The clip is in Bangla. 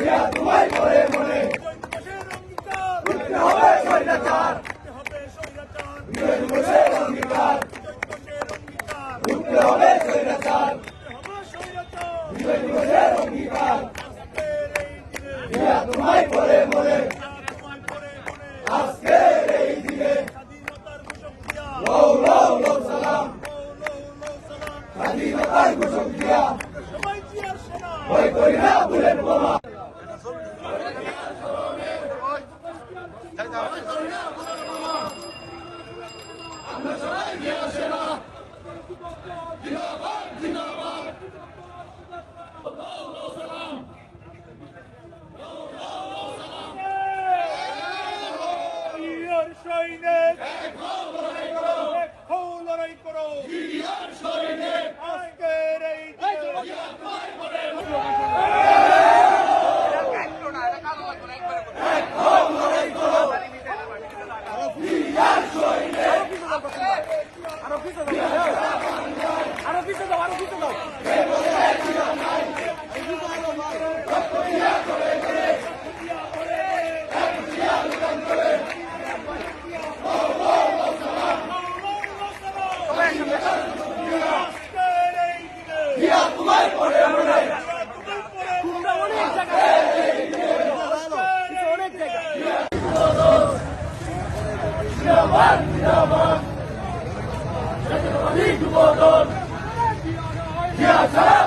তোমায় মনে মনে করতে হবে স্বৈরাচার অঙ্গীকার করতে হবে স্বৈরাচার অঙ্গীকার তোমায় মনে মনে আজকের এই দিনে স্বাধীনতার ঘোষক দিয়া লও লও লও সালাম। স্বাধীনতার ঘোষক দিয়া সবাই জিয়ার সেনা ভয় করি না বুলেট বোমা জিয়ার সৈনিক এক হও লড়াই করো আজকের এই দিনে আজকের এই দিনে ইয়া তোমায় মনে মনে তোমরা অনেক জায়গায় অনেক জায়গায় ইয়া ছাড়া